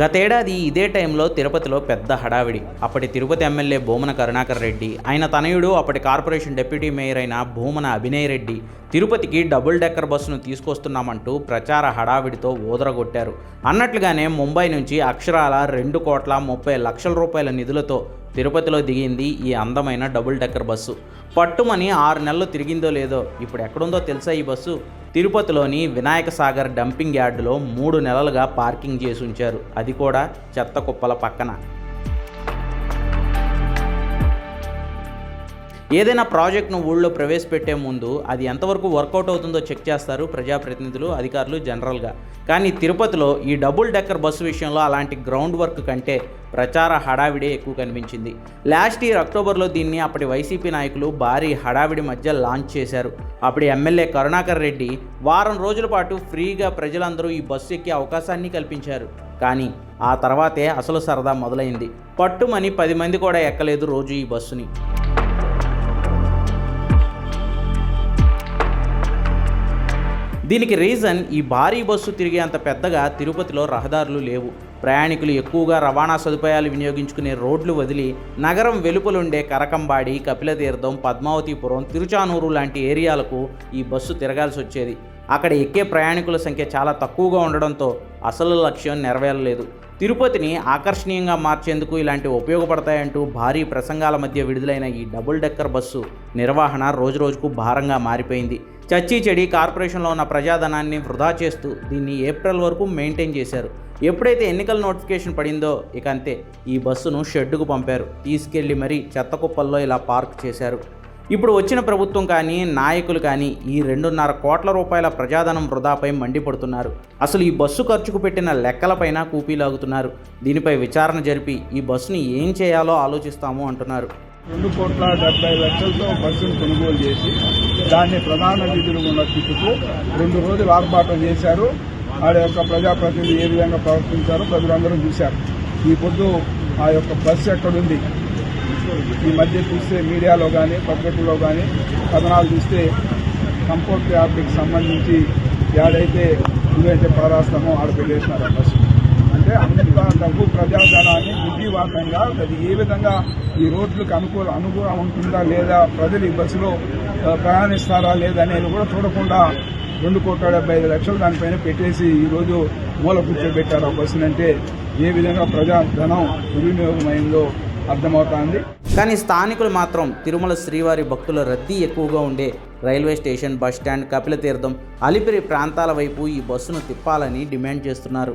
గతేడాది ఇదే టైంలో తిరుపతిలో పెద్ద హడావిడి. అప్పటి తిరుపతి ఎమ్మెల్యే భూమన కరుణాకర్ రెడ్డి ఆయన తనయుడు అప్పటి కార్పొరేషన్ డిప్యూటీ మేయర్ అయిన భూమన అభినయ్ రెడ్డి తిరుపతికి డబుల్ డెక్కర్ బస్సును తీసుకొస్తున్నామంటూ ప్రచార హడావిడితో ఊదరగొట్టారు అన్నట్లుగానే ముంబై నుంచి అక్షరాల రెండు కోట్ల ముప్పై లక్షల రూపాయల నిధులతో తిరుపతిలో దిగింది ఈ అందమైన డబుల్ డెక్కర్ బస్సు. పట్టుమని ఆరు నెలలు తిరిగిందో లేదో ఇప్పుడు ఎక్కడుందో తెలుసా ఈ బస్సు? తిరుపతిలోని వినాయక సాగర్ డంపింగ్ యార్డులో మూడు నెలలుగా పార్కింగ్ చేసి ఉంచారు. అది కూడా చెత్త కుప్పల పక్కన. ఏదైనా ప్రాజెక్ట్ను ఊళ్ళో ప్రవేశపెట్టే ముందు అది ఎంతవరకు వర్కౌట్ అవుతుందో చెక్ చేస్తారు ప్రజాప్రతినిధులు అధికారులు జనరల్గా. కానీ తిరుపతిలో ఈ డబుల్ డెక్కర్ బస్సు విషయంలో అలాంటి గ్రౌండ్ వర్క్ కంటే ప్రచార హడావిడే ఎక్కువ కనిపించింది. లాస్ట్ ఇయర్ అక్టోబర్లో దీన్ని అప్పటి వైసీపీ నాయకులు భారీ హడావిడి మధ్య లాంచ్ చేశారు. అప్పటి ఎమ్మెల్యే కరుణాకర్ రెడ్డి వారం రోజుల పాటు ఫ్రీగా ప్రజలందరూ ఈ బస్సు ఎక్కే అవకాశాన్ని కల్పించారు. కానీ ఆ తర్వాతే అసలు సరదా మొదలైంది. పట్టుమని పది మంది కూడా ఎక్కలేదు రోజు ఈ బస్సుని. దీనికి రీజన్ ఈ భారీ బస్సు తిరిగే అంత పెద్దగా తిరుపతిలో రహదారులు లేవు. ప్రయాణికులు ఎక్కువగా రవాణా సదుపాయాలు వినియోగించుకునే రోడ్లు వదిలి నగరం వెలుపలుండే కరకంబాడి కపిలతీర్థం పద్మావతిపురం తిరుచానూరు లాంటి ఏరియాలకు ఈ బస్సు తిరగాల్సి వచ్చేది. అక్కడ ఎక్కే ప్రయాణికుల సంఖ్య చాలా తక్కువగా ఉండడంతో అసలు లక్ష్యం నెరవేరలేదు. తిరుపతిని ఆకర్షణీయంగా మార్చేందుకు ఇలాంటివి ఉపయోగపడతాయంటూ భారీ ప్రసంగాల మధ్య విడుదలైన ఈ డబుల్ డెక్కర్ బస్సు నిర్వహణ రోజురోజుకు భారంగా మారిపోయింది. చచ్చి చెడి కార్పొరేషన్లో ఉన్న ప్రజాధనాన్ని వృధా చేస్తూ దీన్ని ఏప్రిల్ వరకు మెయింటైన్ చేశారు. ఎప్పుడైతే ఎన్నికల నోటిఫికేషన్ పడిందో ఇక అంతే ఈ బస్సును షెడ్డుకు పంపారు. తీసుకెళ్ళి మరీ చెత్త కుప్పల్లో ఇలా పార్క్ చేశారు. ఇప్పుడు వచ్చిన ప్రభుత్వం కానీ నాయకులు కానీ ఈ రెండున్నర కోట్ల రూపాయల ప్రజాధనం వృధాపై మండిపడుతున్నారు. అసలు ఈ బస్సు ఖర్చుకు పెట్టిన లెక్కలపైన కూపీలాగుతున్నారు. దీనిపై విచారణ జరిపి ఈ బస్సుని ఏం చేయాలో ఆలోచిస్తాము అంటున్నారు. రెండు కోట్ల డెబ్బై లక్షలతో బస్సును కొనుగోలు చేసి దాన్ని ప్రధాన నిధులు ఉన్న తిప్పుతూ రెండు రోజులు ఆర్భాటం చేశారు. ఆడ యొక్క ప్రజాప్రతినిధి ఏ విధంగా ప్రవర్తించారో ప్రజలందరూ చూశారు. ఈ పొద్దు ఆ యొక్క బస్సు ఎక్కడుంది? ఈ మధ్య చూస్తే మీడియాలో కానీ పత్రికల్లో కానీ కథనాలు చూస్తే కంపోర్ట్ యాప్కి సంబంధించి ఏడైతే ఇదైతే పారాస్తామో ఆడ పెట్టేసినారు ఆ బస్సు. అంటే అంత ప్రజాధనాన్ని బుద్ధివాతంగా అది ఏ విధంగా ఈ రోడ్లకు అనుకూల అనుకూలం ఉంటుందా లేదా ప్రజలు ఈ బస్సులో ప్రయాణిస్తారా లేదా అనేది కూడా చూడకుండా రెండు కోట్ల డెబ్బై ఐదు లక్షలు దానిపైన పెట్టేసి ఈరోజు మూల కూర్చోబెట్టారు ఆ బస్సును అంటే ఏ విధంగా ప్రజాధనం దుర్వినియోగమైందో అర్థమవుతోంది. కానీ స్థానికులు మాత్రం తిరుమల శ్రీవారి భక్తుల రద్దీ ఎక్కువగా ఉండే railway station bus stand Kapilatheertham Alipiri ప్రాంతాల వైపు ఈ బస్సును తిప్పాలని డిమాండ్ చేస్తున్నారు.